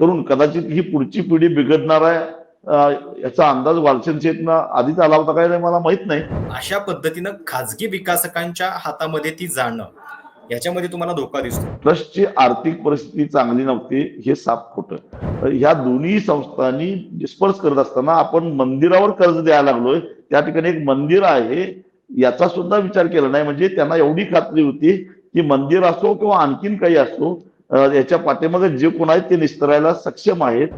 करून कदाचित ही पुढची पिढी बिघडणार आहे. याचा अंदाज वालचंद शेठना आधीच आला होता काय मला माहीत नाही. अशा पद्धतीनं खाजगी विकासकांच्या हातामध्ये ती जाणं याच्यामध्ये तुम्हाला धोका दिसतो. ट्रस्टची आर्थिक परिस्थिती चांगली नव्हती हे साफ खोटं. ह्या दोन्ही संस्थांनी डिस्पर्स करत असताना आपण मंदिरावर कर्ज द्यायला लागलोय. त्या ठिकाणी एक मंदिर आहे याचा सुद्धा विचार केला नाही. म्हणजे त्यांना एवढी खात्री होती की मंदिर असो किंवा आणखीन काही असो याच्या पाठीमागे जे कोण आहेत ते निस्तरायला सक्षम आहेत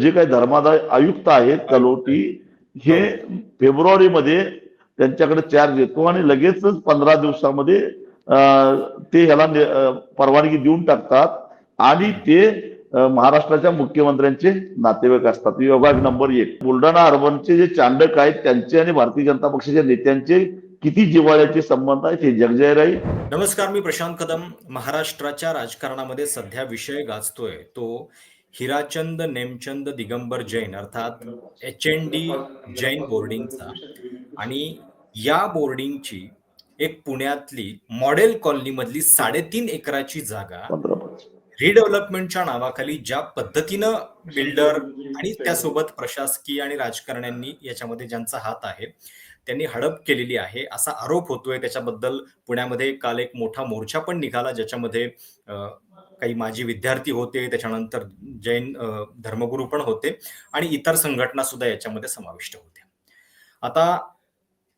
जे काही धर्मादाय आयुक्त आहेत कलोटी हे फेब्रुवारीमध्ये त्यांच्याकडे चार्ज येतो आणि लगेचच पंधरा दिवसामध्ये ते ह्याला परवानगी देऊन टाकतात आणि ते महाराष्ट्राच्या मुख्यमंत्र्यांचे नातेवाईक असतात. विभाग नंबर एक. बुलढाणा अर्बनचे जे चांडक आहेत त्यांचे आणि भारतीय जनता पक्षाच्या नेत्यांचे किती जिव्हाळ्याचे संबंध आहेत हे जगजाहीर आहे नमस्कार मी प्रशांत कदम. महाराष्ट्राच्या राजकारणामध्ये सध्या विषय गाजतोय. तो हिराचंद नेमचंद दिगंबर जैन अर्थात एच एन डी जैन बोर्डिंगचा. आणि या बोर्डिंगची एक पुण्यातली मॉडेल कॉलनीमधली साडेतीन एकराची जागा रिडेव्हलपमेंटच्या नावाखाली ज्या पद्धतीनं बिल्डर आणि त्यासोबत प्रशासकीय आणि राजकारण्यांनी याच्यामध्ये ज्यांचा हात आहे त्यांनी हडप केलेली आहे असा आरोप होतोय. त्याच्याबद्दल पुण्यामध्ये काल एक मोठा मोर्चा पण निघाला ज्याच्यामध्ये काही माजी विद्यार्थी होते त्याच्यानंतर जैन धर्मगुरू पण होते आणि इतर संघटना सुद्धा याच्यामध्ये समाविष्ट होत्या. आता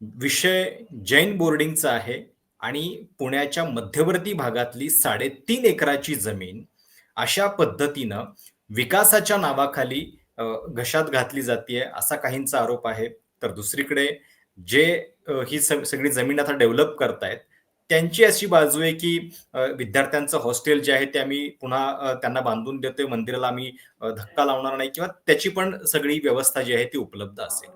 विषय जैन बोर्डिंगचा आहे आणि पुण्याच्या मध्यवर्ती भागातली साडेतीन एकराची जमीन अशा पद्धतीनं विकासाच्या नावाखाली घशात घातली जाते असा काहींचा आरोप आहे. तर दुसरीकडे जे ही सगळी जमीन आता डेव्हलप करतायत त्यांची अशी बाजू आहे की विद्यार्थ्यांचं हॉस्टेल जे आहे ते आम्ही पुन्हा त्यांना बांधून देतोय मंदिराला आम्ही धक्का लावणार नाही किंवा त्याची पण सगळी व्यवस्था जी आहे ती उपलब्ध असेल.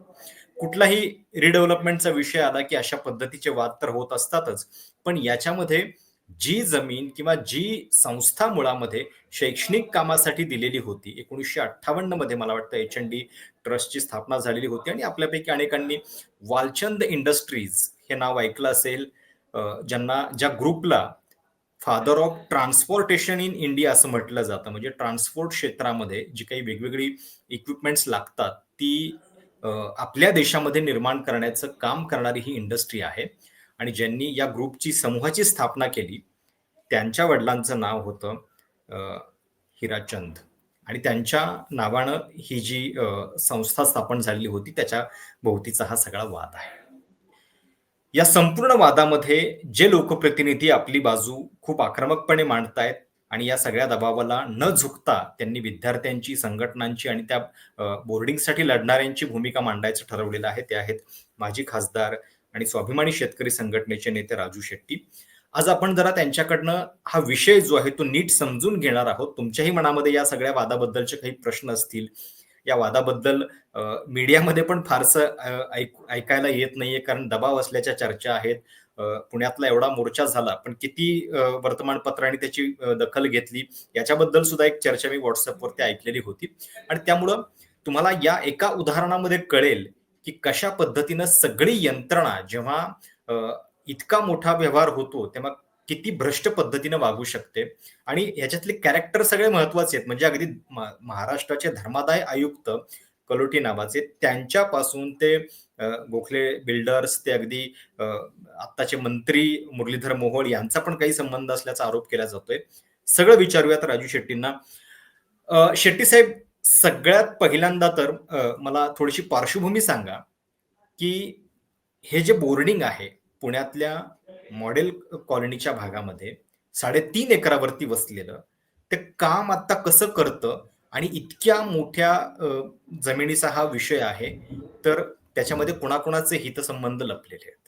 कुठलाही रिडेव्हलपमेंटचा विषय आला की अशा पद्धतीचे वाद तर होत असतातच पण याच्यामध्ये जी जमीन किंवा जी संस्था मुळामध्ये शैक्षणिक कामासाठी दिलेली होती एकोणीसशे अठ्ठावन्नमध्ये मला वाटतं एच एन डी ट्रस्टची स्थापना झालेली होती आणि आपल्यापैकी अनेकांनी वालचंद इंडस्ट्रीज हे नाव ऐकलं असेल. ज्यांना ज्या ग्रुपला father of transportation in India असं म्हटलं जातं. म्हणजे ट्रान्सपोर्ट क्षेत्रामध्ये जी काही वेगवेगळी इक्विपमेंट्स लागतात ती आपल्या देशामध्ये निर्माण करण्याचं काम करणारी ही इंडस्ट्री आहे. आणि ज्यांनी या ग्रुपची समूहाची स्थापना केली त्यांच्या वडिलांचं नाव होतं हिराचंद. आणि त्यांच्या नावानं ही जी संस्था स्थापन झालेली होती त्याच्या भोवतीचा हा सगळा वाद आहे. या संपूर्ण वादामध्ये जे लोकप्रतिनिधी आपली बाजू खूप आक्रमकपणे मांडतायत आणि या सगळ्या दबावाला न झुकता त्यांनी विद्यार्थ्यांची संघटनांची आणि त्या बोर्डिंगसाठी लढणाऱ्यांची भूमिका मांडायचं ठरवलेलं आहे ते आहेत माजी खासदार आणि स्वाभिमानी शेतकरी संघटनेचे नेते राजू शेट्टी. आज आपण जरा त्यांच्याकडनं हा विषय जो आहे तो नीट समजून घेणार आहोत. तुमच्याही मनामध्ये या सगळ्या वादाबद्दलचे काही प्रश्न असतील. या वादाबद्दल मीडियामध्ये पण फारसं ऐक- ऐकायला येत नाहीये कारण दबाव असल्याच्या चर्चा आहेत. पुण्यातला एवढा मोर्चा झाला पण किती वर्तमानपत्राने त्याची दखल घेतली याच्याबद्दल सुद्धा एक चर्चा मी व्हॉट्सअपवरती ऐकलेली होती. आणि त्यामुळं तुम्हाला या एका उदाहरणामध्ये कळेल की कशा पद्धतीनं सगळी यंत्रणा जेव्हा इतका मोठा व्यवहार होतो तेव्हा किती भ्रष्ट पद्धतीनं वागू शकते? आणि ह्याच्यातले कॅरेक्टर सगळे महत्त्वाचे आहेत. म्हणजे अगदी म- महाराष्ट्राचे धर्मादाय आयुक्त कलोटी नावाचे त्यांच्यापासून ते गोखले बिल्डर्स ते अगदी आत्ताचे मंत्री मुरलीधर मोहोळ यांचा पण काही संबंध असल्याचा आरोप केला जातोय. सगळं विचारूयात राजू शेट्टींना. शेट्टी साहेब सगळ्यात पहिल्यांदा तर मला थोडीशी पार्श्वभूमी सांगा की हे जे बोर्डिंग आहे पुण्यातल्या मॉडेल कॉलनीच्या भागामध्ये साडेतीन एकरावरती वसलेलं ते काम आता कसं करतं आणि इतक्या मोठ्या जमिनीचा हा विषय आहे तर त्याच्यामध्ये कुणाकुणाचे हितसंबंध लपलेले आहेत?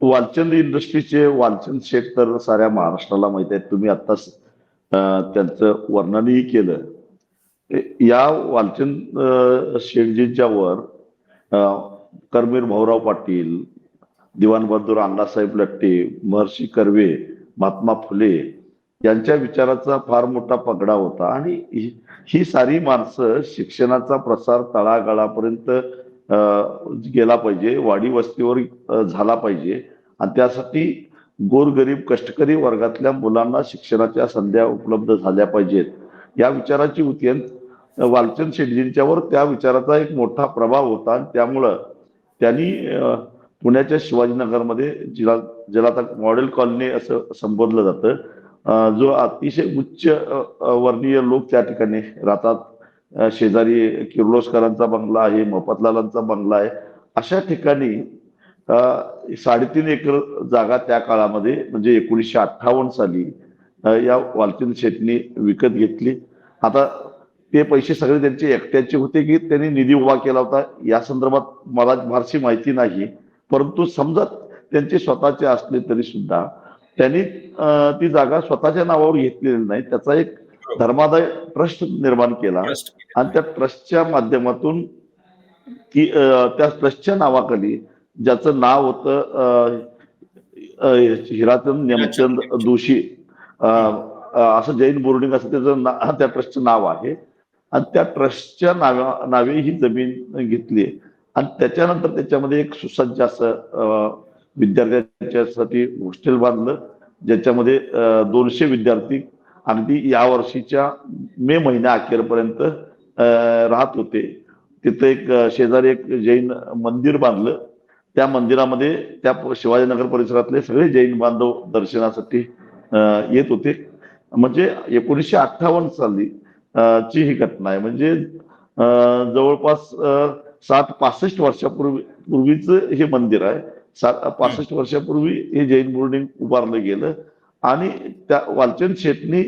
वालचंद इंडस्ट्रीचे वालचंद शेख तर साऱ्या महाराष्ट्राला माहीत आहेत. तुम्ही आता त्यांचं वर्णनही केलं. या वालचंद अ, कर्मीर वर भाऊराव पाटील दिवाण बहादूर अण्णासाहेब लट्टे महर्षी कर्वे महात्मा फुले यांच्या विचाराचा फार मोठा पगडा होता आणि ही ही सारी माणसं शिक्षणाचा प्रसार तळागाळापर्यंत गेला पाहिजे वाडी वस्तीवर झाला पाहिजे. आणि त्यासाठी गोरगरीब कष्टकरी वर्गातल्या मुलांना शिक्षणाच्या संध्या उपलब्ध झाल्या पाहिजेत. या विचाराची होती वालचंद शेटजींच्यावर त्या विचाराचा एक मोठा प्रभाव होता आणि त्यामुळं त्यांनी पुण्याच्या शिवाजीनगरमध्ये जिला ज्याला आता मॉडेल कॉलनी असं संबोधलं जातं. जो अतिशय उच्च वर्णीय लोक त्या ठिकाणी राहतात. शेजारी किर्लोस्करांचा बंगला आहे मोफतलालांचा बंगला आहे. अशा ठिकाणी साडेतीन एकर जागा त्या काळामध्ये म्हणजे एकोणीसशे अठ्ठावन्न साली या वालचंद शेटनी विकत घेतली. आता ते पैसे सगळे त्यांचे एकट्याचे होते की त्यांनी निधी उभा केला होता या संदर्भात मला फारशी माहिती नाही. परंतु समजा त्यांचे स्वतःचे असले तरी सुद्धा त्यांनी ती जागा स्वतःच्या नावावर घेतलेली नाही. त्याचा एक धर्मादाय ट्रस्ट निर्माण केला. आणि त्या ट्रस्टच्या माध्यमातून त्या ट्रस्टच्या नावाखाली ज्याचं नाव होतं हिराचंद नेमचंद अं, असं जैन बोर्डिंग असं त्याचं ना त्या ट्रस्टचं नाव आहे. आणि त्या ट्रस्टच्या नावा नावे ही जमीन घेतली आणि त्याच्यानंतर त्याच्यामध्ये एक सुसज्ज असं विद्यार्थ्यांच्यासाठी हॉस्टेल बांधलं ज्याच्यामध्ये दोनशे विद्यार्थी अगदी या वर्षीच्या मे महिन्या अखेरपर्यंत राहत होते. तिथं एक शेजारी एक जैन मंदिर बांधलं. त्या मंदिरामध्ये त्या शिवाजीनगर परिसरातले सगळे जैन बांधव दर्शनासाठी येत होते. म्हणजे एकोणीसशे अठ्ठावन्न साली ची ही घटना आहे. म्हणजे अं, जवळपास सात पासष्ट वर्षापूर्वी पूर्वीच हे मंदिर आहे. सात पासष्ट वर्षापूर्वी हे जैन बोर्डिंग उभारलं गेलं. आणि त्या वालचंद शेटनी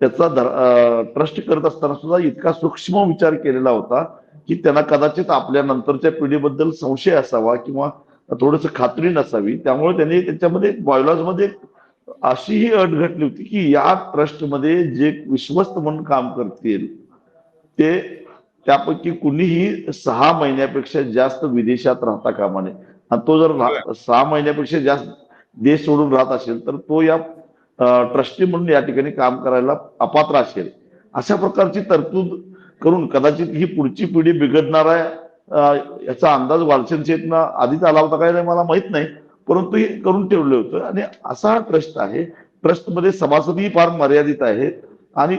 त्याचा ट्रस्ट करत असताना सुद्धा इतका सूक्ष्म विचार केलेला होता की त्यांना कदाचित आपल्या नंतरच्या पिढीबद्दल संशय असावा किंवा थोडस खात्री नसावी. त्यामुळे त्यांनी त्याच्यामध्ये bylaws मध्ये अशी ही अट घटली होती की या ट्रस्टमध्ये जे विश्वस्त म्हणून काम करतील ते त्यापैकी कुणीही सहा महिन्यापेक्षा जास्त विदेशात राहता कामा नये. आणि तो जर सहा महिन्यापेक्षा जास्त देश सोडून राहत असेल तर तो या ट्रस्टी म्हणून या ठिकाणी काम करायला अपात्र असेल. अशा प्रकारची तरतूद करून कदाचित ही पुढची पिढी बिघडणार आहे. याचा अंदाज वालचंद शेठना आधीच आला होता काय मला माहीत नाही परंतु हे करून ठेवलं होतं. आणि असा हा ट्रस्ट आहे ट्रस्टमध्ये सभासदही फार मर्यादित आहेत आणि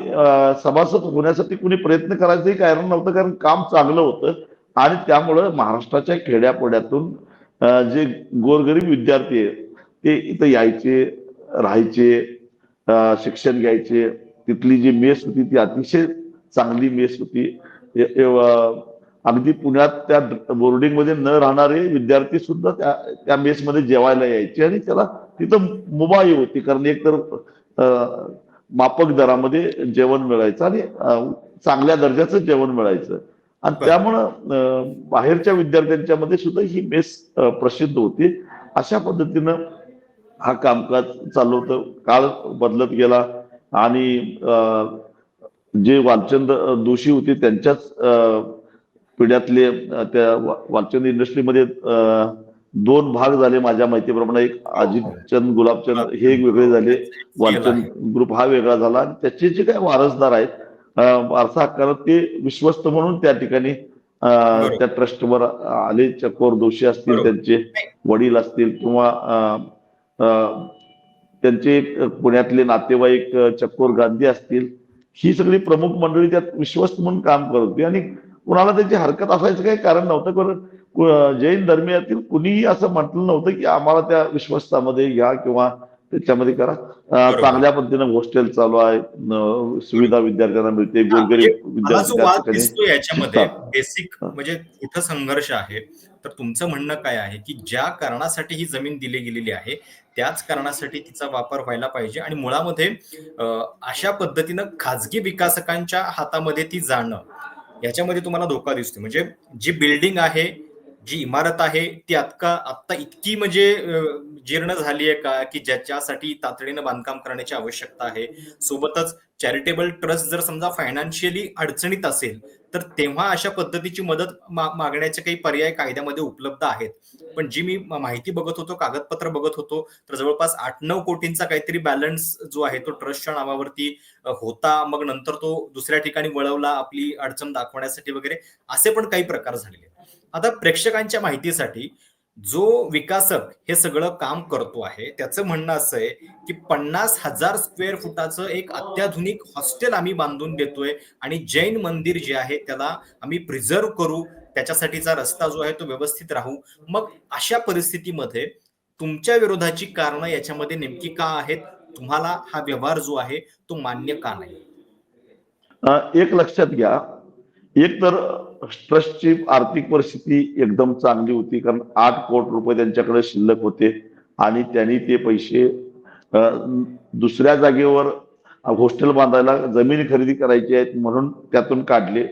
सभासद होण्यासाठी कुणी प्रयत्न करायचंही कारण नव्हतं कारण काम चांगलं होतं आणि त्यामुळं महाराष्ट्राच्या खेड्यापाड्यातून जे गोरगरीब विद्यार्थी आहेत ते इथं यायचे राहायचे शिक्षण घ्यायचे. तिथली जी मेस होती ती अतिशय चांगली मेस होती. अगदी पुण्यात त्या बोर्डिंगमध्ये न राहणारे विद्यार्थी सुद्धा त्या त्या मेसमध्ये जेवायला यायचे आणि त्याला तिथं मुबाई होती. कारण एकतर अं, माफक दरामध्ये जेवण मिळायचं आणि चांगल्या दर्जाचं जेवण मिळायचं. आणि. त्यामुळं बाहेरच्या विद्यार्थ्यांच्या मध्ये सुद्धा ही मेस प्रसिद्ध होती. अशा पद्धतीनं हा कामकाज चालू होतं. काळ बदलत गेला आणि जे वालचंद दोषी होते त्यांच्याच पिढ्यातले त्या वालचंद इंडस्ट्रीमध्ये दोन भाग झाले माझ्या माहितीप्रमाणे. एक अजितचंद गुलाबचंद हे एक वेगळे झाले. वालचंद ग्रुप हा वेगळा झाला. आणि त्याचे जे काही वारसदार आहेत वारसा हक्कानं ते विश्वस्त म्हणून त्या ठिकाणी. त्या ट्रस्टवर आले. चकोर दोषी असतील. त्यांचे वडील असतील किंवा त्यांचे पुण्यातले नातेवाईक अं, चक्कोर गांधी असतील. ही सगळी प्रमुख मंडळी त्यात विश्वस्त म्हणून काम करत होती. आणि कुणाला त्याची हरकत असायचं काही कारण नव्हतं. कारण जैन धर्मियातील कुणीही असं म्हटलं नव्हतं की आम्हाला त्या विश्वस्तामध्ये घ्या किंवा त्याच्यामध्ये करा. चांगल्या पद्धतीनं हॉस्टेल चालू आहे. सुविधा विद्यार्थ्यांना मिळते. म्हणजे गोरगरीब मला विद्यार्थी जो त्या वाद ठिकाणी दिसतो याच्यामध्ये. बेसिक. म्हणजे कुठं संघर्ष आहे? तर तुमचं म्हणणं काय आहे की ज्या कारणासाठी ही जमीन दिली गेलेली आहे त्याच कारणासाठी तिचा वापर व्हायला पाहिजे आणि मुळामध्ये अशा पद्धतीनं खाजगी विकासकांच्या हातामध्ये ती जाणं याच्यामध्ये तुम्हाला धोका दिसतो म्हणजे जी बिल्डिंग आहे जी इमारत आहे ती आत्ता आत्ता इतकी म्हणजे जीर्ण झाली आहे का की ज्याच्यासाठी तातडीनं बांधकाम करण्याची आवश्यकता आहे. सोबतच चॅरिटेबल ट्रस्ट जर समजा फायनान्शियली अडचणीत असेल तर तेव्हा अशा पद्धतीची मदत मागण्याचे काही पर्याय कायद्यामध्ये उपलब्ध आहेत. पण जी मी माहिती बघत होतो कागदपत्र बघत होतो तर जवळपास आठ नऊ कोटींचा काहीतरी बॅलन्स जो आहे तो ट्रस्टच्या नावावरती होता. मग नंतर तो दुसऱ्या ठिकाणी वळवला आपली अडचण दाखवण्यासाठी वगैरे असे पण काही प्रकार झालेले आता प्रेक्षकांच्या माहितीसाठी जो विकासक हे सगळं काम करतो आहे त्याचं म्हणणं असं आहे की पन्नास हजार स्क्वेअर फुटाचं एक अत्याधुनिक हॉस्टेल आम्ही बांधून देतोय आणि जैन मंदिर जे आहे त्याला आम्ही प्रिझर्व करू त्याच्यासाठीचा रस्ता जो आहे तो व्यवस्थित राहू. मग अशा परिस्थितीमध्ये तुमच्या विरोधाची कारणं याच्यामध्ये नेमकी का आहेत? तुम्हाला हा व्यवहार जो आहे तो मान्य का नाही? एक लक्षात घ्या. एक तर ट्रस्टची आर्थिक परिस्थिती एकदम चांगली होती कारण आठ कोटी रुपये त्यांच्याकडे शिल्लक होते आणि त्यांनी ते पैसे दुसऱ्या जागेवर हॉस्टेल बांधायला जमीन खरेदी करायची आहेत म्हणून त्यातून काढले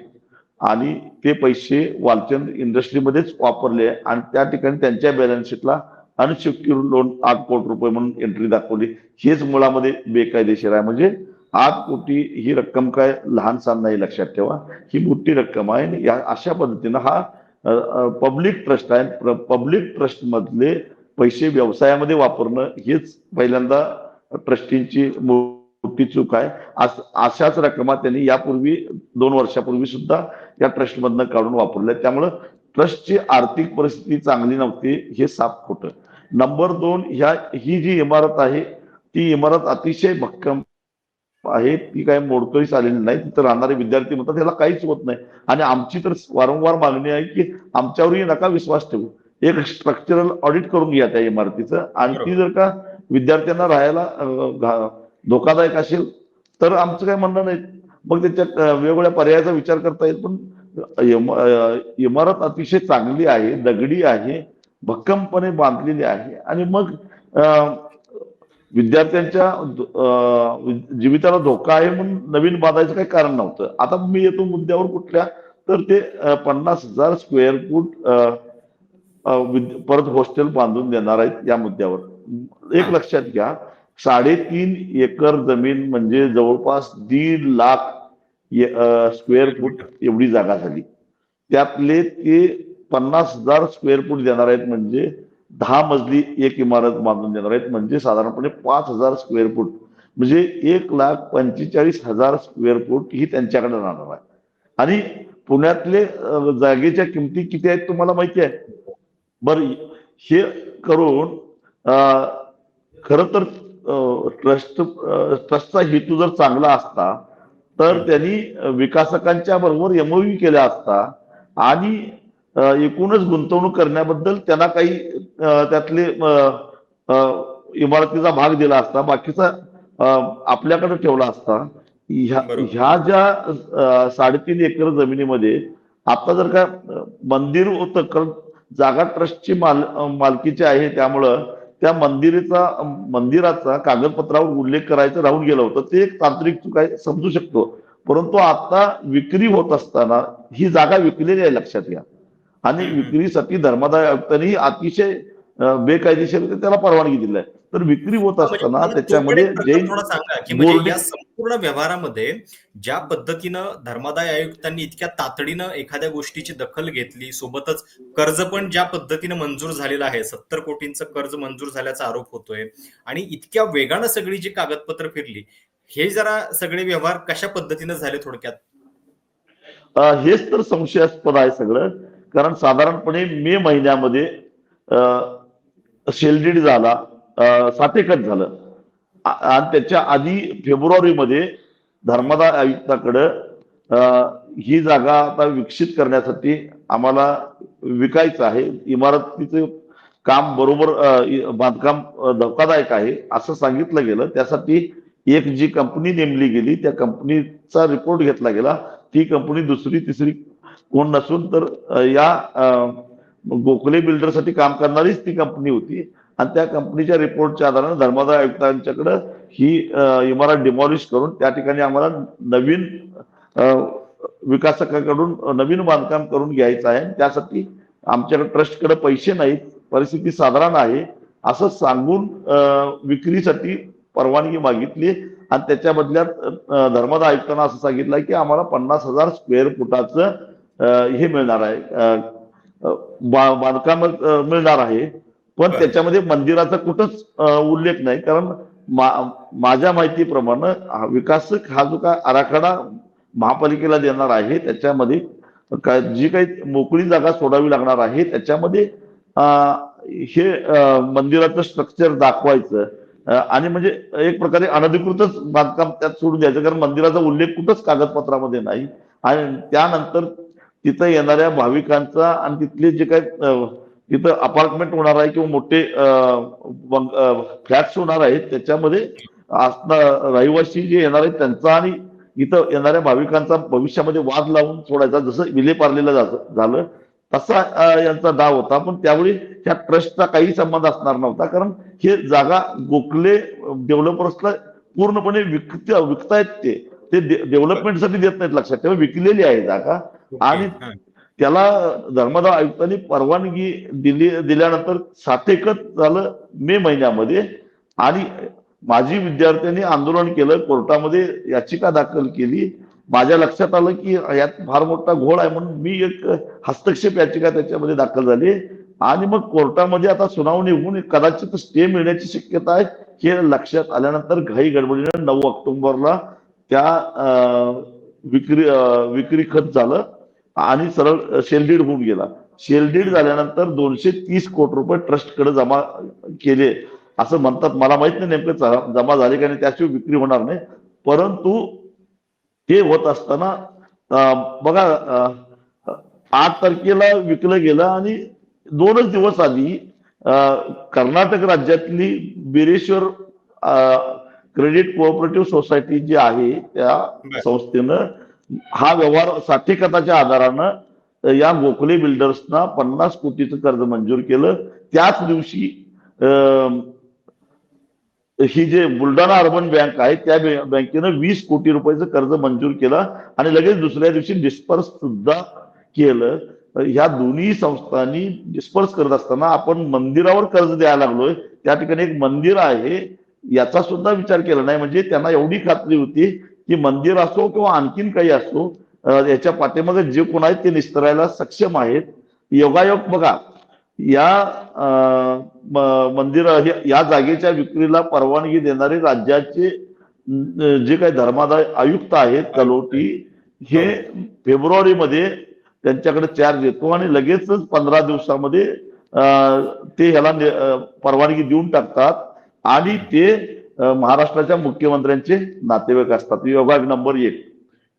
आणि ते पैसे वालचंद इंडस्ट्रीमध्येच वापरले आणि त्या ठिकाणी त्यांच्या बॅलन्स शीटला अनसिक्युअर लोन आठ कोटी रुपये म्हणून एंट्री दाखवली. हेच मुळामध्ये बेकायदेशीर आहे. म्हणजे आठ कोटी ही रक्कम काय लहान नाही लक्षात ठेवा. ही मोठी रक्कम आहे आणि या अशा पद्धतीनं हा पब्लिक ट्रस्ट आहे. पब्लिक ट्रस्ट मधले पैसे व्यवसायामध्ये वापरणं हेच पहिल्यांदा ट्रस्टींची मोठी चूक आहे. अशाच रक्कमा त्यांनी यापूर्वी दोन वर्षापूर्वी सुद्धा या ट्रस्ट मधनं काढून वापरल्या. त्यामुळं ट्रस्टची आर्थिक परिस्थिती चांगली नव्हती हे साफ खोटं. नंबर दोन ह्या ही जी इमारत आहे ती इमारत अतिशय भक्कम आहे ती काही मोडकळीस आलेली नाही. तिथं राहणारे विद्यार्थी म्हणतात त्याला काहीच होत नाही. आणि आमची तर वारंवार मागणी आहे की आमच्यावरही नका विश्वास ठेवू. एक स्ट्रक्चरल ऑडिट करून घ्या त्या इमारतीचं. आणि ती जर का विद्यार्थ्यांना राहायला धोकादायक असेल तर आमचं काय म्हणणं नाही. मग त्याच्यात वेगवेगळ्या पर्यायाचा विचार करता येईल. पण इमारत अतिशय चांगली आहे दगडी आहे भक्कमपणे बांधलेली आहे. आणि मग विद्यार्थ्यांच्या जीविताला धोका आहे म्हणून नवीन बांधायचं काही कारण नव्हतं. आता मी येतो मुद्द्यावर कुठल्या तर ते पन्नास हजार स्क्वेअर फूट परत हॉस्टेल बांधून देणार आहेत या मुद्द्यावर. एक लक्षात घ्या साडेतीन एकर जमीन म्हणजे जवळपास दीड लाख स्क्वेअर फूट एवढी जागा झाली. त्यातले ते पन्नास हजार स्क्वेअर फूट देणार आहेत म्हणजे दहा मजली एक इमारत बांधून देणार आहेत. म्हणजे साधारणपणे पाच हजार स्क्वेअर फूट म्हणजे एक लाख पंचेचाळीस हजार स्क्वेअर फूट ही त्यांच्याकडे राहणार आहे. आणि पुण्यातले जागेच्या किमती किती आहेत तुम्हाला माहिती आहे? बर हे करून खर तर ट्रस्ट ट्रस्टचा हेतू जर चांगला असता तर त्यांनी विकासकांच्या बरोबर एमओयू केला असता आणि एकूणच गुंतवणूक करण्याबद्दल त्यांना काही त्यातले इमारतीचा भाग दिला असता बाकीचा आपल्याकडे ठेवला असता. ह्या ज्या साडेतीन एकर जमिनीमध्ये आता जर का मंदिर होतं कारण जागा ट्रस्टची माल मालकीची आहे त्यामुळं त्या मंदिराचा मंदिराचा कागदपत्रावर उल्लेख करायचं राहून गेलं होतं ते एक तांत्रिक चूक आहे समजू शकतो. परंतु आता विक्री होत असताना ही जागा विकलेली आहे लक्षात घ्या. आणि. विक्रीसाठी धर्मादाय आयुक्तांनी बेकायदेशीर बेकायदेशीर त्याला परवानगी दिली आहे. तर विक्री होत म्हणजे असताना त्याच्यामध्ये जैन म्हणजे संपूर्ण व्यवहारामध्ये ज्या पद्धतीनं धर्मादाय आयुक्तांनी इतक्या तातडीनं एखाद्या गोष्टीची दखल घेतली सोबतच कर्ज पण ज्या पद्धतीनं मंजूर झालेलं आहे सत्तर कोटींचं कर्ज मंजूर झाल्याचा आरोप होतोय आणि इतक्या वेगानं सगळी जी कागदपत्र फिरली हे जरा सगळे व्यवहार कशा पद्धतीनं झाले थोडक्यात? हेच तर संशयास्पद आहे सगळं. कारण साधारणपणे मे महिन्यामध्ये शेलडीड झाला सातेकट झालं. आणि त्याच्या आधी फेब्रुवारीमध्ये धर्मदाय आयुक्ताकडं ही जागा आता विकसित करण्यासाठी आम्हाला विकायचं आहे. इमारतीचं काम बरोबर बांधकाम धोकादायक आहे असं सांगितलं गेलं. त्यासाठी एक जी कंपनी नेमली गेली त्या कंपनीचा रिपोर्ट घेतला गेला. ती कंपनी दुसरी तिसरी कोण नसून तर या गोखले बिल्डरसाठी काम करणारीच ती कंपनी होती. आणि त्या कंपनीच्या रिपोर्टच्या आधाराने धर्मादाय आयुक्तांच्याकडे ही इमारत डिमॉलिश करून त्या ठिकाणी आम्हाला नवीन विकासकाकडून नवीन बांधकाम करून घ्यायचं आहे. त्यासाठी आमच्याकडे ट्रस्टकडे पैसे नाहीत. परिस्थिती साधारण आहे. असं सांगून विक्रीसाठी परवानगी मागितली. आणि त्याच्या बदल्यात अं, धर्मादाय आयुक्तांना असं सांगितलं की आम्हाला पन्नास हजार स्क्वेअर फुटाचं हे मिळणार आहे. बांधकाम मिळणार आहे. पण. त्याच्यामध्ये मंदिराचा कुठंच उल्लेख नाही. कारण माझ्या माहितीप्रमाणे विकासक हा जो काय आराखडा महापालिकेला देणार आहे त्याच्यामध्ये काय जी काही मोकळी जागा सोडावी लागणार आहे त्याच्यामध्ये हे मंदिराचं स्ट्रक्चर दाखवायचं. आणि म्हणजे एक प्रकारे अनधिकृतच बांधकाम त्यात सोडून द्यायचं. कारण मंदिराचा उल्लेख कुठंच कागदपत्रामध्ये नाही. आणि त्यानंतर तिथं येणाऱ्या भाविकांचा आणि तिथले जे काय तिथं अपार्टमेंट होणार आहे किंवा मोठे फ्लॅट्स होणार आहेत त्याच्यामध्ये असणार रहिवासी जे येणार आहेत त्यांचा आणि इथं येणाऱ्या भाविकांचा भविष्यामध्ये वाद लावून सोडायचा जसं विलेपारलेलं झालं तसा यांचा डाव होता. पण त्यावेळी ह्या ट्रस्टचा काही संबंध असणार नव्हता. कारण हे जागा गोखले डेव्हलपर्सला पूर्णपणे विकत विकतायत ते. ते डेव्हलपमेंटसाठी देत नाहीत लक्षात ठेवा विकलेली आहे जागा. आणि. त्याला धर्मदाय आयुक्तांनी परवानगी दिली दिल्यानंतर सात एकच झालं मे महिन्यामध्ये. आणि माजी विद्यार्थ्यांनी आंदोलन केलं कोर्टामध्ये याचिका दाखल केली. माझ्या लक्षात आलं की यात फार मोठा घोळ आहे म्हणून मी एक हस्तक्षेप याचिका त्याच्यामध्ये दाखल झाली. आणि मग कोर्टामध्ये आता सुनावणी होऊन कदाचित स्टे मिळण्याची शक्यता आहे हे लक्षात आल्यानंतर घाई गडबडीने नऊ ऑक्टोबरला त्या विक्री विक्री खत झालं. आणि सरळ शेलडीड होऊन गेला. शेलडीड झाल्यानंतर दोनशे तीस कोटी रुपये ट्रस्टकडे जमा केले. असं म्हणतात. मला माहीत नाही नेमकं जमा झाले का नाही त्याशिवाय विक्री होणार नाही. परंतु हे होत असताना बघा आठ तारखेला विकलं गेलं आणि दोनच दिवस आधी कर्नाटक राज्यातली बिरेश्वर क्रेडिट कोऑपरेटिव्ह सोसायटी जी आहे त्या. संस्थेनं हा व्यवहार साठे खताच्या आधारानं या गोखले बिल्डर्सना पन्नास कोटीचं कर्ज मंजूर केलं. त्याच दिवशी ही जे बुलढाणा अर्बन बँक आहे त्या बँकेनं वीस कोटी रुपयाचं कर्ज मंजूर केलं आणि लगेच दुसऱ्या दिवशी डिस्पर्स सुद्धा केलं. ह्या दोन्ही संस्थांनी डिस्पर्स करत असताना आपण मंदिरावर कर्ज द्यायला लागलोय. त्या ठिकाणी एक मंदिर आहे याचा सुद्धा विचार केला नाही. म्हणजे त्यांना एवढी खात्री होती की मंदिर असो किंवा आणखीन काही असो याच्या पाठीमागे जे कोण आहेत ते निस्तरायला सक्षम आहेत. योगायोग बघा या मंदिर या जागेच्या विक्रीला परवानगी देणारे राज्याचे जे काही धर्मादाय आयुक्त आहेत कलोटी हे फेब्रुवारीमध्ये त्यांच्याकडे चार्ज येतो आणि लगेचच पंधरा दिवसामध्ये अं, ते ह्याला परवानगी देऊन टाकतात. आणि ते महाराष्ट्राच्या मुख्यमंत्र्यांचे नातेवाईक असतात. योगायोग नंबर एक.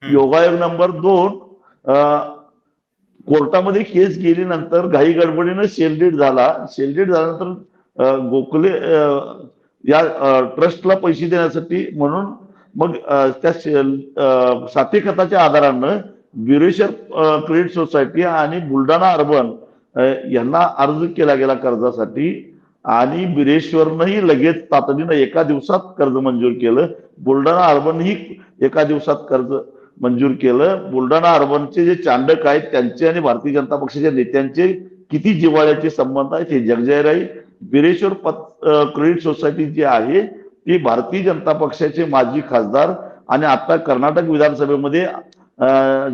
योगायोग नंबर दोन कोर्टामध्ये केस गेली नंतर घाई गडबडीनं शेलडेट झाला. शेलडेट झाल्यानंतर गोखले या ट्रस्टला पैसे देण्यासाठी म्हणून मग त्या साथी खताच्या आधारानं बिरेश्वर अं, क्रेडिट सोसायटी आणि बुलढाणा अर्बन यांना अर्ज केला गेला कर्जासाठी. आणि बिरेश्वरनंही लगेच तातडीनं एका दिवसात कर्ज मंजूर केलं. बुलढाणा अर्बनही एका दिवसात कर्ज मंजूर केलं. बुलढाणा अर्बनचे जे चांडक आहेत त्यांचे आणि भारतीय जनता पक्षाच्या नेत्यांचे किती जिव्हाळ्याचे संबंध आहेत हे जगजाहीर आहे बिरेश्वर पत क्रेडिट सोसायटी जी आहे ती भारतीय जनता पक्षाचे माजी खासदार आणि आता कर्नाटक विधानसभेमध्ये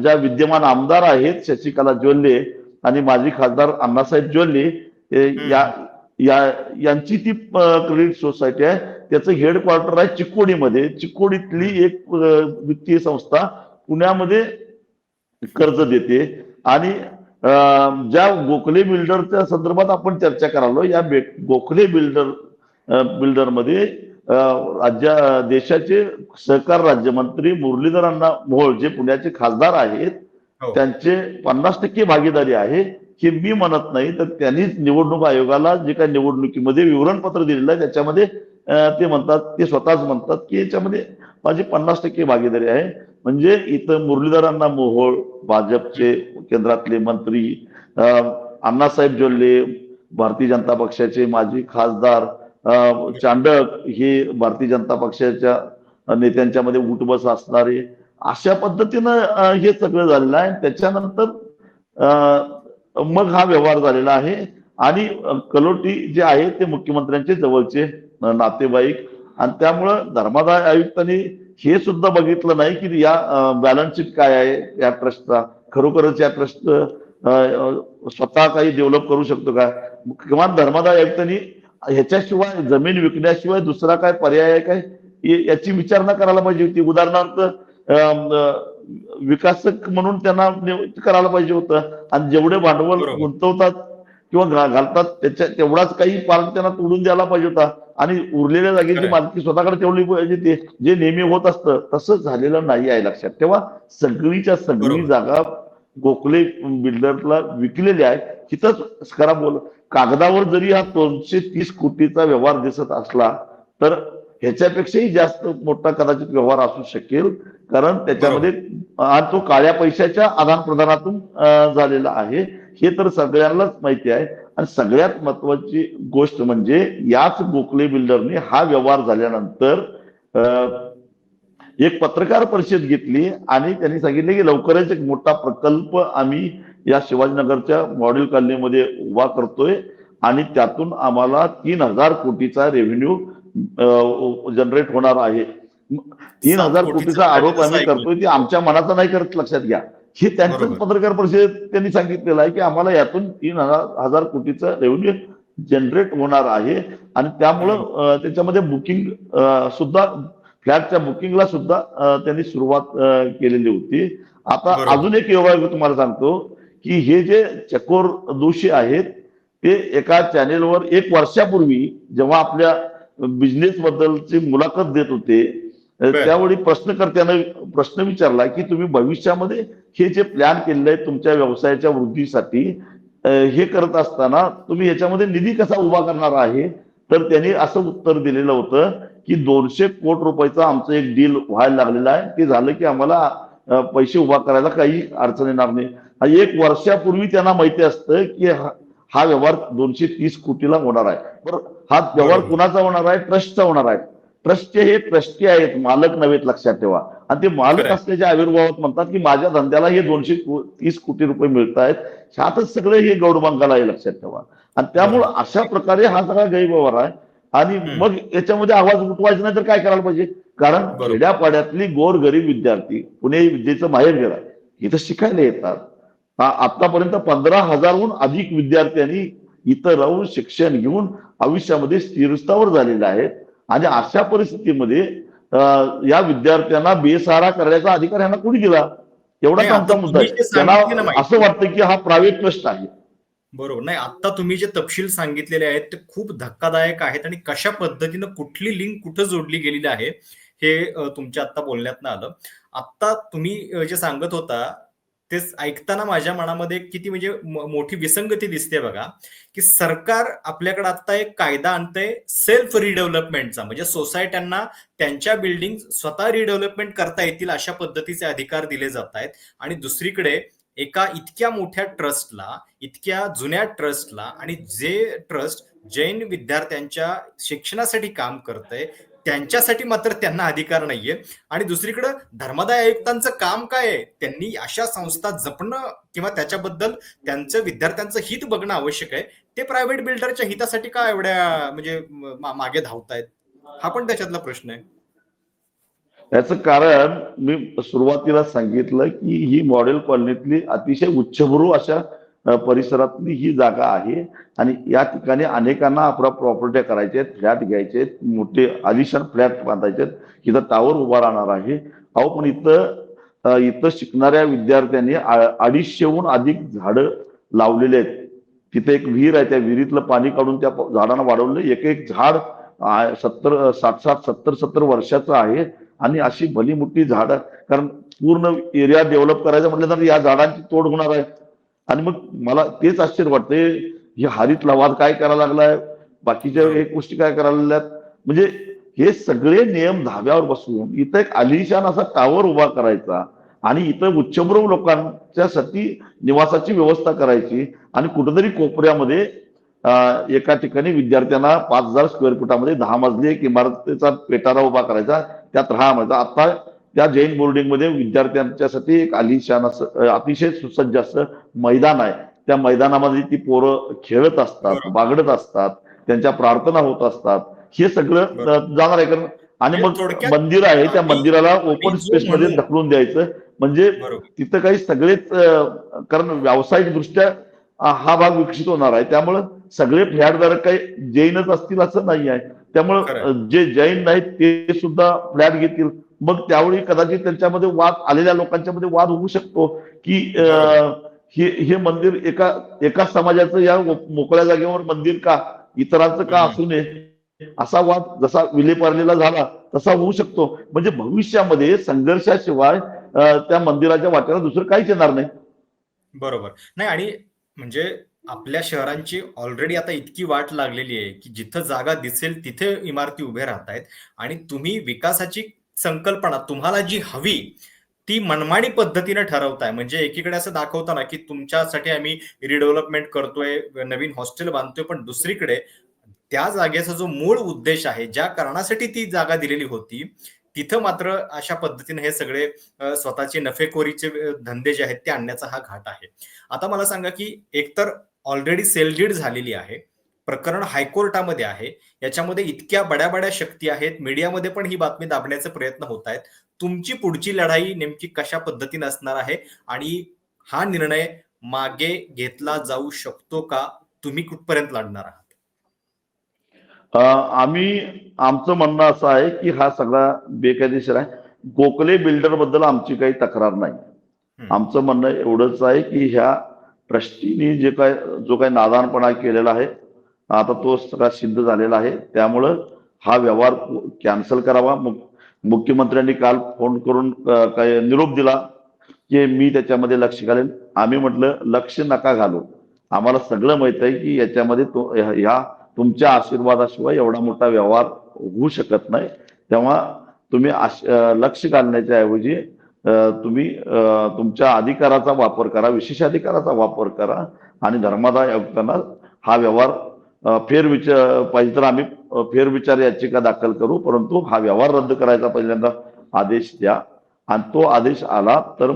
ज्या विद्यमान आमदार आहेत शशिकला ज्वल्ले आणि माजी खासदार अण्णासाहेब ज्वल्ले या या यांची ती क्रेडिट सोसायटी आहे. त्याचं हेडक्वार्टर आहे चिकोडीमध्ये. चिकोडीतली एक वित्तीय संस्था पुण्यामध्ये कर्ज देते. आणि ज्या गोखले बिल्डरच्या संदर्भात आपण चर्चा करालो या गोखले बिल्डर बिल्डरमध्ये राज्या देशाचे सहकार राज्यमंत्री मुरलीधर अण्णा मोहोळ जे पुण्याचे खासदार आहेत. हो. त्यांचे पन्नास टक्के भागीदारी आहे. हे मी म्हणत नाही तर त्यांनीच निवडणूक आयोगाला जे काही निवडणुकीमध्ये विवरणपत्र दिलेलं आहे त्याच्यामध्ये ते म्हणतात ते स्वतःच म्हणतात की याच्यामध्ये माझी पन्नास टक्के भागीदारी आहे. म्हणजे इथं मुरलीधरांना मोहोळ भाजपचे केंद्रातले मंत्री अण्णासाहेब जोल्ले भारतीय जनता पक्षाचे माजी खासदार अं, चांडक हे भारतीय जनता पक्षाच्या नेत्यांच्यामध्ये उठबस असणारे अशा पद्धतीनं हे सगळं झालेलं आहे. त्याच्यानंतर अं, मग हा व्यवहार झालेला आहे. आणि कलोटी जे आहे ते मुख्यमंत्र्यांचे जवळचे नातेवाईक. आणि त्यामुळं धर्मादाय आयुक्तांनी हे सुद्धा बघितलं नाही की या बॅलन्स शीट काय आहे या ट्रस्टचा खरोखरच या ट्रस्ट स्वतः काही डेव्हलप करू शकतो का? किमान धर्मादाय आयुक्तांनी ह्याच्याशिवाय जमीन विकण्याशिवाय दुसरा काय पर्याय आहे काय? याची विचारणा करायला पाहिजे होती. उदाहरणार्थ विकासक म्हणून त्यांना नियुक्त करायला पाहिजे होतं आणि जेवढे भांडवल. गुंतवतात किंवा घालतात त्याच्या तेवढाच काही पार्ट त्यांना तोडून द्यायला पाहिजे होता आणि उरलेल्या जागेची. मालकी स्वतःकडे ठेवली पाहिजे ते जे नेहमी होत असतं तसं झालेलं नाही आहे लक्षात तेव्हा सगळीच्या सगळी. जागा गोखले बिल्डरला विकलेली आहे तिथंच खरा बोल कागदावर जरी हा दोनशे तीस कोटीचा व्यवहार दिसत असला तर ह्याच्यापेक्षाही जास्त मोठा कदाचित व्यवहार असू शकेल कारण त्याच्यामध्ये आणि तो काळ्या पैशाच्या आदान प्रदानातून झालेला आहे. हे तर सगळ्यांनाच माहिती आहे. आणि सगळ्यात महत्वाची गोष्ट म्हणजे याच गोखले बिल्डरने हा व्यवहार झाल्यानंतर अं, एक पत्रकार परिषद घेतली आणि त्यांनी सांगितले की लवकरच एक मोठा प्रकल्प आम्ही या शिवाजीनगरच्या मॉडेल कॉलनीमध्ये उभा करतोय आणि त्यातून आम्हाला तीन हजार कोटीचा रेव्हेन्यू जनरेट होणार आहे तीन हजार कोटीचा आरोप आम्ही? करतोय ते आमच्या मनाचा नाही करत लक्षात घ्या हे त्यांचं बरोबर. पत्रकार परिषदेत त्यांनी सांगितलेलं आहे की आम्हाला यातून तीन हजार कोटीचा रेव्हेन्यू जनरेट होणार आहे आणि त्यामुळं त्याच्यामध्ये बुकिंग सुद्धा फ्लॅटच्या बुकिंगला सुद्धा त्यांनी सुरुवात केलेली होती आता. अजून एक योगा तुम्हाला सांगतो की हे जे चकोर दोषी आहेत ते एका चॅनेलवर एक वर्षापूर्वी जेव्हा आपल्या बिझनेस बद्दलची मुलाखत देत होते. त्यावेळी प्रश्नकर्त्यानं प्रश्न विचारला की तुम्ही भविष्यामध्ये हे जे प्लॅन केलेलं आहे तुमच्या व्यवसायाच्या वृद्धीसाठी हे करत असताना तुम्ही याच्यामध्ये निधी कसा उभा करणार आहे? तर त्यांनी असं उत्तर दिलेलं होतं की दोनशे कोटी रुपयाचं आमचं एक डील व्हायला लागलेलं आहे. ते झालं की आम्हाला पैसे उभा करायला काही अडचण येणार नाही. एक वर्षापूर्वी त्यांना माहिती असतं की हा- हा व्यवहार दोनशे तीस कोटीला होणार आहे. बरं हा व्यवहार बरोबर. कुणाचा होणार आहे? ट्रस्टचा होणार आहे. ट्रस्टचे हे ट्रस्टी आहेत मालक नव्हेत लक्षात ठेवा. आणि ते मालक. असल्याच्या आविर्भावात म्हणतात की माझ्या धंद्याला हे दोनशे तीस कोटी रुपये मिळत आहेत. ह्यातच सगळे हे गौडबंगाला आहे लक्षात ठेवा. आणि त्यामुळं अशा प्रकारे हा सगळा गैरव्यवहार आहे. आणि. मग याच्यामध्ये आवाज उठवायचा नाही तर काय करायला पाहिजे? कारण बरोबर. खेड्यापाड्यातली गोर गरीब विद्यार्थी पुणे विद्येचं माहेरघर आहे इथं शिकायला येतात. आतापर्यंत पंधरा हजारहून अधिक विद्यार्थ्यांनी इथं राहून शिक्षण घेऊन आयुष्यामध्ये स्थिरस्थावर झालेले आहेत आणि अशा परिस्थितीमध्ये या विद्यार्थ्यांना बेसहारा करण्याचा अधिकार यांना कोणी दिला? एवढाच आता आमचा मुद्दा त्यांना असं वाटतं की हा प्रायव्हेट ट्रस्ट आहे. बरोबर. नाही आता तुम्ही जे तपशील सांगितलेले आहेत ते खूप धक्कादायक आहेत आणि कशा पद्धतीनं कुठली लिंक कुठं जोडली गेलेली आहे हे तुमच्या आता बोलण्यातनं आलं. आता तुम्ही जे सांगत होता ते ऐकताना माझ्या मनामध्ये किती म्हणजे मोठी विसंगती दिसते बघा की सरकार आपल्याकडे आता एक कायदा आणतंय सेल्फ रिडेव्हलपमेंटचा म्हणजे सोसायट्यांना त्यांच्या बिल्डिंग स्वतः रिडेव्हलपमेंट करता येतील अशा पद्धतीचे अधिकार दिले जात आहेत आणि दुसरीकडे एका इतक्या मोठ्या ट्रस्टला इतक्या जुन्या ट्रस्टला आणि जे ट्रस्ट जैन विद्यार्थ्यांच्या शिक्षणासाठी काम करतंय त्यांच्यासाठी मात्र त्यांना अधिकार नाहीये. आणि दुसरीकडे धर्मादाय आयुक्तांचं काम काय आहे? त्यांनी अशा संस्था जपणं किंवा त्याच्याबद्दल त्यांचं विद्यार्थ्यांचं हित बघणं आवश्यक आहे. ते प्रायव्हेट बिल्डरच्या हितासाठी का एवढ्या म्हणजे मागे धावतायत? हा पण त्याच्यातला प्रश्न आहे. याचं कारण मी सुरुवातीला सांगितलं की ही मॉडेल कॉलनीतली अतिशय उच्चभ्रू अशा परिसरातली ही जागा आहे. आणि या ठिकाणी अनेकांना आपल्या प्रॉपर्ट्या करायच्या आहेत फ्लॅट घ्यायचे आहेत मोठे आलिशान फ्लॅट बांधायचे आहेत. इथं टावर उभा राहणार आहे. अहो पण इथं इथं शिकणाऱ्या विद्यार्थ्यांनी अडीचशेहून अधिक झाडं लावलेले आहेत. तिथे एक विहीर आहे त्या विहिरीतलं पाणी काढून त्या झाडांना वाढवलं. एक एक झाड सत्तर सात सात सत्तर सत्तर वर्षाचं आहे. आणि अशी भली मोठी झाडं कारण पूर्ण एरिया डेव्हलप करायचं म्हटलं तर या झाडांची तोड होणार आहे. आणि मग मला तेच आश्चर्य वाटते हे हरित लवाद काय करायला लागलाय? बाकीच्या एक गोष्टी काय करायला लागल्यात? म्हणजे हे सगळे नियम धाब्यावर बसवून इथं एक आलिशान असा टावर उभा करायचा आणि इथं उच्चभ्रू लोकांच्यासाठी निवासाची व्यवस्था करायची आणि कुठेतरी कोपऱ्यामध्ये एका ठिकाणी विद्यार्थ्यांना पाच हजार स्क्वेअर फुटामध्ये दहा मजली एक इमारतीचा पेटारा उभा करायचा त्यात राहा म्हणजे आता त्या जैन बोर्डिंगमध्ये विद्यार्थ्यांच्यासाठी एक आलिशान असं अतिशय सुसज्ज असं मैदान आहे. त्या मैदानामध्ये ती पोरं खेळत असतात. बागडत असतात त्यांच्या प्रार्थना होत असतात. हे सगळं जाणार आहे कारण आणि मग थोडक्यात मंदिर आहे त्या मंदिराला ओपन स्पेस मध्ये ढकलून द्यायचं. म्हणजे तिथं काही सगळेच कारण व्यावसायिक दृष्ट्या हा भाग विकसित होणार आहे. त्यामुळं सगळे फ्लॅटधारक काही जैनच असतील असं नाही आहे. त्यामुळं जे जैन नाहीत ते सुद्धा फ्लॅट घेतील. मग त्यावेळी कदाचित त्यांच्यामध्ये वाद आलेल्या लोकांच्या मध्ये वाद होऊ शकतो की हे हे मंदिर एका एका समाजाचं या मोकळ्या जागेवर मंदिर का इतरांचं का. असू नये? असा वाद जसा विलेपार्लेला झाला तसा होऊ शकतो. म्हणजे भविष्यामध्ये संघर्षाशिवाय त्या मंदिराच्या वाट्याला दुसरं काहीच येणार नाही. बरोबर. नाही आणि म्हणजे आपल्या शहरांची ऑलरेडी आता इतकी वाट लागलेली आहे की जिथं जागा दिसेल तिथे इमारती उभे राहत आहेत आणि तुम्ही विकासाची संकल्पना तुम्हाला जी हवी ती मनमानी पद्धतीने ठरवताय. म्हणजे एकीकडे असं दाखवताना की तुमच्यासाठी आम्ही रिडेव्हलपमेंट करतोय नवीन हॉस्टेल बांधतोय पण दुसरीकडे त्या जागेचा जो मूळ उद्देश आहे ज्या कारणासाठी ती जागा दिलेली होती तिथं मात्र अशा पद्धतीने हे सगळे स्वतःचे नफेखोरीचे धंदे जे आहेत ते आणण्याचा हा घाट आहे. आता मला सांगा की एकतर ऑलरेडी सेलडीड झालेली आहे प्रकरण हायकोर्टामध्ये आहे. याच्यामध्ये इतक्या बड्या बड्या शक्ती आहेत. मीडियामध्ये पण ही बातमी दाबण्याचे प्रयत्न होत आहेत. तुमची पुढची लढाई नेमकी कशा पद्धतीने असणार आहे? आणि हा निर्णय मागे घेतला जाऊ शकतो का? तुम्ही कुठपर्यंत लढणार आहात? आम्ही आमचं म्हणणं असं आहे की हा सगळा बेकायदेशीर आहे. गोखले बिल्डरबद्दल आमची काही तक्रार नाही. आमचं म्हणणं एवढंच आहे की ह्या ट्रस्टीनी जे काय जो काही नादानपणा केलेला आहे आता तो सगळा सिद्ध झालेला आहे. त्यामुळं हा व्यवहार कॅन्सल करावा. मुख्यमंत्र्यांनी काल फोन करून काय निरोप दिला की मी त्याच्यामध्ये लक्ष घालेन. आम्ही म्हटलं लक्ष नका घालू. आम्हाला सगळं माहीत आहे की याच्यामध्ये तो ह्या तुमच्या आशीर्वादाशिवाय एवढा मोठा व्यवहार होऊ शकत नाही. तेव्हा तुम्ही आश- लक्ष घालण्याच्या ऐवजी तुम्ही तुमच्या अधिकाराचा वापर करा विशेष अधिकाराचा वापर करा आणि धर्मादाय आयुक्तांना हा व्यवहार फेरविचार पाहिजे तर आम्ही फेरविचार याचिका दाखल करू परंतु हा व्यवहार रद्द करायचा पहिल्यांदा आदेश द्या. आणि तो आदेश आला तर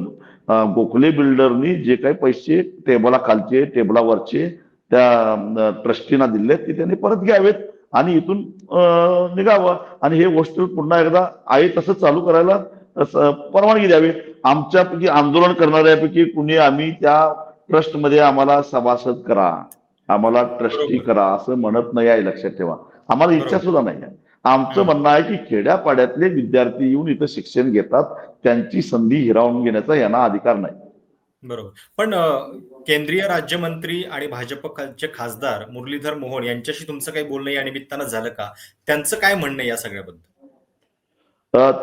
गोखले बिल्डरनी जे काही पैसे टेबला खालचे टेबलावरचे त्या ट्रस्टीना दिले ते त्यांनी परत घ्यावेत आणि इथून निघावं. आणि हे गोष्ट पुन्हा एकदा आहे तसं चालू करायला परवानगी द्यावी. आमच्यापैकी आंदोलन करणाऱ्यापैकी कुणी आम्ही त्या ट्रस्टमध्ये आम्हाला सभासद करा. आम्हाला ट्रस्टी. करा असं म्हणत नाही आहे लक्षात ठेवा आम्हाला इच्छा. सुद्धा नाही आहे आमचं. म्हणणं आहे की खेड्यापाड्यातले विद्यार्थी येऊन इथं शिक्षण घेतात त्यांची संधी हिरावून घेण्याचा यांना अधिकार नाही बरोबर पण केंद्रीय राज्यमंत्री आणि भाजपचे खासदार मुरलीधर मोहोळ यांच्याशी तुमचं काही बोलणं या निमित्तानं झालं का त्यांचं काय म्हणणं या सगळ्याबद्दल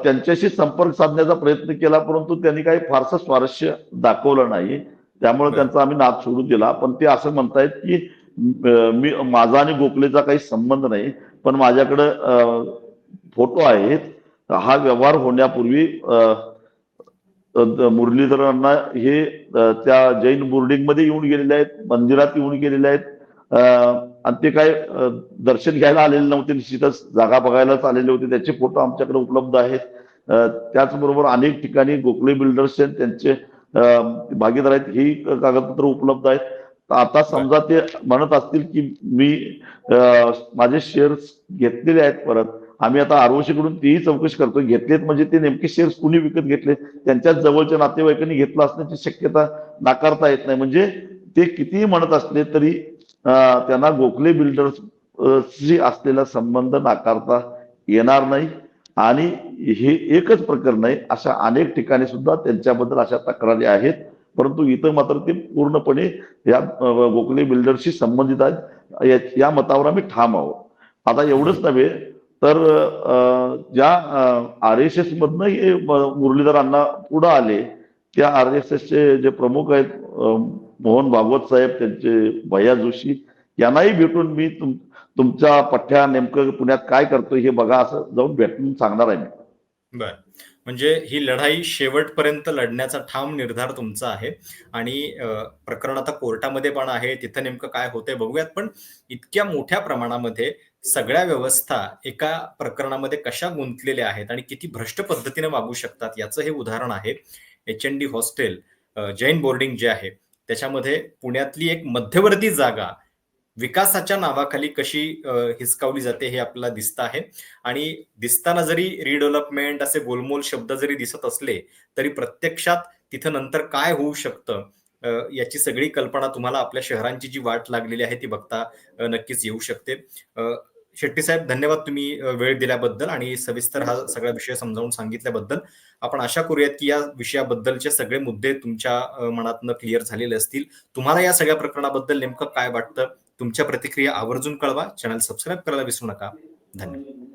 त्यांच्याशी संपर्क साधण्याचा प्रयत्न केला परंतु त्यांनी काही फारसं स्वारस्य दाखवलं नाही त्यामुळे. त्यांचा आम्ही नाद सोडून दिला पण ते असं म्हणतायत की मी माझा आणि गोखलेचा काही संबंध नाही पण माझ्याकडं फोटो आहेत. हा व्यवहार होण्यापूर्वी मुरलीधरांना हे त्या जैन बोर्डिंगमध्ये येऊन गेलेले आहेत मंदिरात येऊन गेलेले आहेत. आणि ते काय दर्शन घ्यायला आलेले नव्हते निश्चितच जागा बघायलाच आलेले होते. त्याचे फोटो आमच्याकडे उपलब्ध आहेत. त्याचबरोबर अनेक ठिकाणी गोखले बिल्डर्स आहेत त्यांचे भागीदार आहेत. ही कागदपत्र उपलब्ध आहेत. आता समजा ते म्हणत असतील की मी माझे शेअर्स घेतलेले आहेत परत. आम्ही आता आरोशीकडून तीही चौकशी करतो घेतलेत म्हणजे ते नेमके शेअर्स कुणी विकत घेतले? त्यांच्याच जवळच्या नातेवाईकांनी घेतलं असण्याची शक्यता नाकारता येत नाही. म्हणजे ते कितीही म्हणत असले तरी त्यांना गोखले बिल्डर्सशी असलेला संबंध नाकारता येणार नाही. आणि हे एकच प्रकरण आहे. अशा अनेक ठिकाणी सुद्धा त्यांच्याबद्दल अशा तक्रारी आहेत. परंतु इथं मात्र ते पूर्णपणे या गोखले बिल्डरशी संबंधित आहेत. या- मतावर आम्ही ठाम आहोत. आता एवढंच नव्हे तर ज्या आर एस एस मधनं हे मुरलीधर अण्णा पुढे आले त्या आर एस एसचे जे प्रमुख आहेत मोहन भागवत साहेब त्यांचे भैया जोशी यांनाही भेटून मी तुम तुमच्या पठ्ठ्या नेमकं पुण्यात काय करतोय हे बघा असं जाऊन भेटून सांगणार आहे मी. म्हणजे ही लढाई शेवटपर्यंत लढण्याचा ठाम निर्धार तुमचा आहे. आणि प्रकरण आता कोर्टामध्ये पण आहे. तिथं नेमकं काय होतंय बघूयात. पण इतक्या मोठ्या प्रमाणामध्ये सगळ्या व्यवस्था एका प्रकरणामध्ये कशा गुंतलेल्या आहेत आणि किती भ्रष्ट पद्धतीने वागू शकतात याचं हे उदाहरण आहे. H N D hostel Jain boarding जे आहे त्याच्यामध्ये पुण्यातली एक मध्यवर्ती जागा विकासाच्या नावाखाली कशी हिसकावली जाते हे आपल्याला दिसत आहे. आणि दिसताना जरी रिडेव्हलपमेंट असे गोलमोल शब्द जरी दिसत असले तरी प्रत्यक्षात तिथं नंतर काय होऊ शकतं याची सगळी कल्पना तुम्हाला आपल्या शहरांची जी वाट लागलेली आहे ती बघता नक्कीच येऊ शकते. शेट्टी साहेब धन्यवाद तुम्ही वेळ दिल्याबद्दल आणि सविस्तर हा सगळा विषय समजावून सांगितल्याबद्दल. आपण आशा करूयात की या विषयाबद्दलचे सगळे मुद्दे तुमच्या मनातनं क्लिअर झालेले असतील. तुम्हाला या सगळ्या प्रकरणाबद्दल नेमकं काय वाटतं? तुमच्या प्रतिक्रिया आवर्जून कळवा. चॅनल सबस्क्राईब करायला विसरू नका. धन्यवाद.